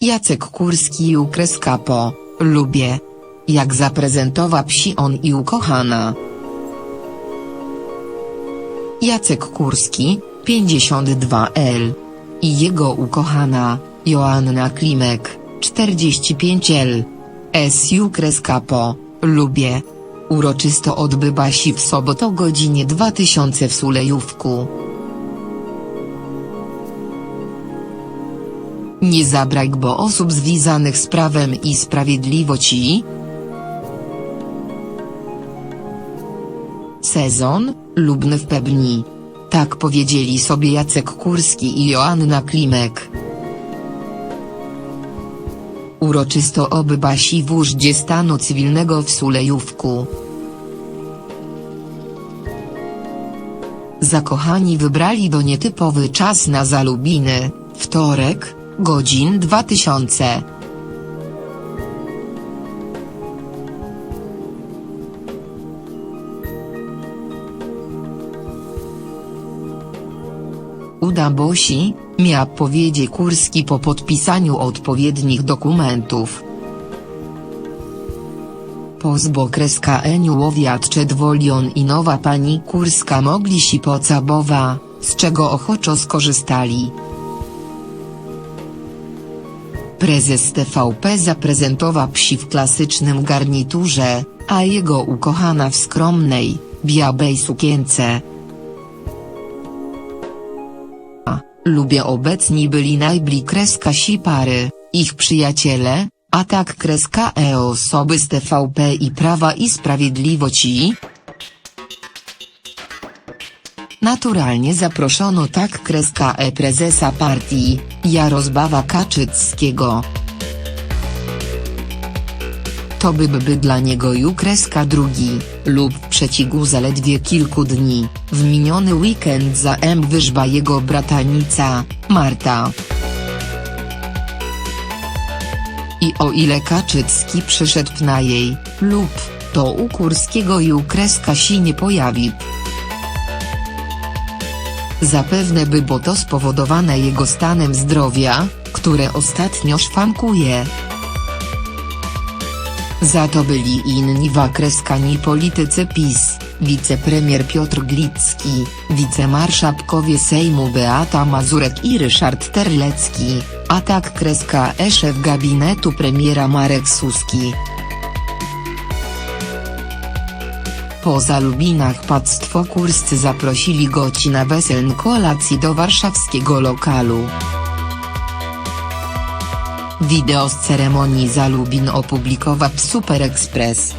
Jacek Kurski i Ukreska po lubię. Jak zaprezentowa psi on i ukochana. Jacek Kurski, 52L. I jego ukochana, Joanna Klimek, 45L. SU kreska po, lubię. Uroczysto odbywa się w sobotę o godzinie 2000 w Sulejówku. Nie zabrak bo osób związanych z prawem i sprawiedliwości. Sezon, lubny w pełni. Tak powiedzieli sobie Jacek Kurski i Joanna Klimek. Uroczysto odbywa się w Urzędzie Stanu Cywilnego w Sulejówku. Zakochani wybrali do nietypowy czas na zalubiny, wtorek, godzin 2000. Uda Bosi, miał powiedzieć Kurski po podpisaniu odpowiednich dokumentów. Pozbo kreska Eniu łowiat dwolion i nowa pani Kurska mogli si pocabowa, z czego ochoczo skorzystali. Prezes TVP zaprezentował psi w klasycznym garniturze, a jego ukochana w skromnej, białej sukience. Lubię obecni byli najbli kreska si pary, ich przyjaciele, a tak kreska e osoby z TVP i Prawa i Sprawiedliwości. Naturalnie zaproszono tak kreska e prezesa partii, Jarosława Kaczyckiego. To by by dla niego ju kreska drugi, lub w przecigu zaledwie kilku dni, w miniony weekend za M wyżba jego bratanica, Marta. I o ile Kaczycki przyszedł na jej, lub, to u Kurskiego ju kreska się nie pojawi. Zapewne by było to spowodowane jego stanem zdrowia, które ostatnio szwankuje. Za to byli inni wakreskani politycy PiS, wicepremier Piotr Glicki, wicemarszałkowie Sejmu Beata Mazurek i Ryszard Terlecki, a tak kreska e szef gabinetu premiera Marek Suski. Po zalubinach państwo kurscy zaprosili gości na weseln kolacji do warszawskiego lokalu. Wideo z ceremonii zalubin opublikował Super Express.